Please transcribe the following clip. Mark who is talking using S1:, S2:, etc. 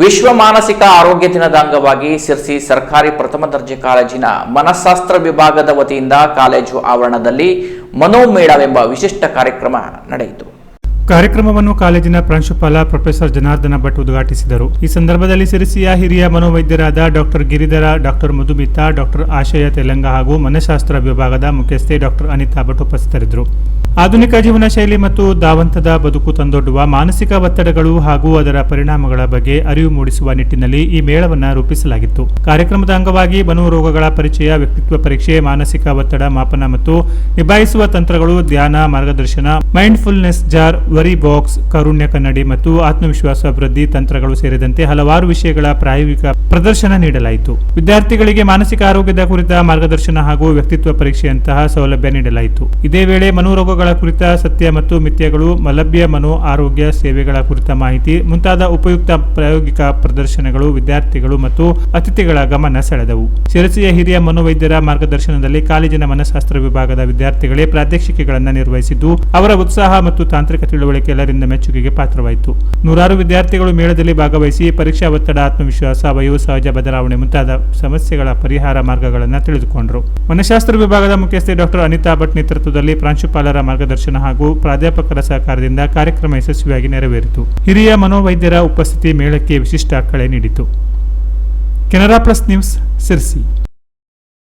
S1: ವಿಶ್ವ ಮಾನಸಿಕ ಆರೋಗ್ಯ ದಿನದ ಅಂಗವಾಗಿ ಸಿರ್ಸಿ ಸರ್ಕಾರಿ ಪ್ರಥಮ ದರ್ಜೆ ಕಾಲೇಜಿನ ಮನಃಶಾಸ್ತ್ರ ವಿಭಾಗದ ವತಿಯಿಂದ ಕಾಲೇಜು ಆವರಣದಲ್ಲಿ ಮನೋಮೇಳವೆಂಬ ವಿಶಿಷ್ಟ ಕಾರ್ಯಕ್ರಮ ನಡೆಯಿತು.
S2: ಕಾರ್ಯಕ್ರಮವನ್ನು ಕಾಲೇಜಿನ ಪ್ರಾಂಶುಪಾಲ ಪ್ರೊಫೆಸರ್ ಜನಾರ್ದನ ಭಟ್ ಉದ್ಘಾಟಿಸಿದರು. ಈ ಸಂದರ್ಭದಲ್ಲಿ ಸಿರಿಸಿಯ ಹಿರಿಯ ಮನೋವೈದ್ಯರಾದ doctor Giridhara, doctor Madhumita, doctor Ashaya Telang ಹಾಗೂ ಮನಶಾಸ್ತ್ರ ವಿಭಾಗದ ಮುಖ್ಯಸ್ಥೆ ಡಾಕ್ಟರ್ ಅನಿತಾ ಭಟ್ ಉಪಸ್ಥಿತರಿದ್ದರು. ಆಧುನಿಕ ಜೀವನ ಶೈಲಿ ಮತ್ತು ದಾವಂತದ ಬದುಕು ತಂದೊಡ್ಡುವ ಮಾನಸಿಕ ಒತ್ತಡಗಳು ಹಾಗೂ ಅದರ ಪರಿಣಾಮಗಳ ಬಗ್ಗೆ ಅರಿವು ಮೂಡಿಸುವ ನಿಟ್ಟಿನಲ್ಲಿ ಈ ಮೇಳವನ್ನು ರೂಪಿಸಲಾಗಿತ್ತು. ಕಾರ್ಯಕ್ರಮದ ಅಂಗವಾಗಿ ಮನೋರೋಗಗಳ ಪರಿಚಯ, ವ್ಯಕ್ತಿತ್ವ ಪರೀಕ್ಷೆ, ಮಾನಸಿಕ ಒತ್ತಡ ಮಾಪನ ಮತ್ತು ನಿಭಾಯಿಸುವ ತಂತ್ರಗಳು ಧ್ಯಾನ, ಮಾರ್ಗದರ್ಶನ, ಮೈಂಡ್ಫುಲ್ನೆಸ್ ಜಾರ್ ವರಿ ಬಾಕ್ಸ್, ಕಾರುಣ್ಯ ಕನ್ನಡಿ ಮತ್ತು ಆತ್ಮವಿಶ್ವಾಸ ವೃದ್ಧಿ ತಂತ್ರಗಳು ಸೇರಿದಂತೆ ಹಲವಾರು ವಿಷಯಗಳ ಪ್ರಾಯೋಗಿಕ ಪ್ರದರ್ಶನ ನೀಡಲಾಯಿತು. ವಿದ್ಯಾರ್ಥಿಗಳಿಗೆ ಮಾನಸಿಕ ಆರೋಗ್ಯದ ಕುರಿತ ಮಾರ್ಗದರ್ಶನ ಹಾಗೂ ವ್ಯಕ್ತಿತ್ವ ಪರೀಕ್ಷೆಯಂತಹ ಸೌಲಭ್ಯ ನೀಡಲಾಯಿತು. ಇದೇ ವೇಳೆ ಮನೋರೋಗಗಳ ಕುರಿತ ಸತ್ಯ ಮತ್ತು ಮಿಥ್ಯಗಳು, ಮಲಭ್ಯ ಮನೋ ಆರೋಗ್ಯ ಸೇವೆಗಳ ಕುರಿತ ಮಾಹಿತಿ, ಮುಂತಾದ ಉಪಯುಕ್ತ ಪ್ರಾಯೋಗಿಕ ಪ್ರದರ್ಶನಗಳು ವಿದ್ಯಾರ್ಥಿಗಳು ಮತ್ತು ಅತಿಥಿಗಳ ಗಮನ ಸೆಳೆದವು. ಶಿರಸಿಯ ಹಿರಿಯ ಮನೋವೈದ್ಯರ ಮಾರ್ಗದರ್ಶನದಲ್ಲಿ ಕಾಲೇಜಿನ ಮನಃಶಾಸ್ತ್ರ ವಿಭಾಗದ ವಿದ್ಯಾರ್ಥಿಗಳೇ ಪ್ರಾತ್ಯಕ್ಷಿಕೆಗಳನ್ನು ನಿರ್ವಹಿಸಿದ್ದು, ಅವರ ಉತ್ಸಾಹ ಮತ್ತು ತಾಂತ್ರಿಕ ತಿಳುವಳಿಕೆ ಎಲ್ಲರಿಂದ ಮೆಚ್ಚುಗೆಗೆ ಪಾತ್ರವಾಯಿತು. ನೂರಾರು ವಿದ್ಯಾರ್ಥಿಗಳು ಮೇಳದಲ್ಲಿ ಭಾಗವಹಿಸಿ ಪರೀಕ್ಷಾ ಒತ್ತಡ, ಆತ್ಮವಿಶ್ವಾಸ, ವಯೋಸಹಜ ಬದಲಾವಣೆ ಮುಂತಾದ ಸಮಸ್ಯೆಗಳ ಪರಿಹಾರ ಮಾರ್ಗಗಳನ್ನು ತಿಳಿದುಕೊಂಡರು. ಮನಃಶಾಸ್ತ್ರ ವಿಭಾಗದ ಮುಖ್ಯಸ್ಥೆ ಡಾಕ್ಟರ್ ಅನಿತಾ ಭಟ್ ನೇತೃತ್ವದಲ್ಲಿ ಪ್ರಾಂಶುಪಾಲರ ಮಾರ್ಗದರ್ಶನ ಹಾಗೂ ಪ್ರಾಧ್ಯಾಪಕರ ಸಹಕಾರದಿಂದ ಕಾರ್ಯಕ್ರಮ ಯಶಸ್ವಿಯಾಗಿ ನೆರವೇರಿತು. ಹಿರಿಯ ಮನೋವೈದ್ಯರ ಉಪಸ್ಥಿತಿ ಮೇಳಕ್ಕೆ ವಿಶಿಷ್ಟ ಕಳೆ ನೀಡಿತು. Canara plus news Sirsi.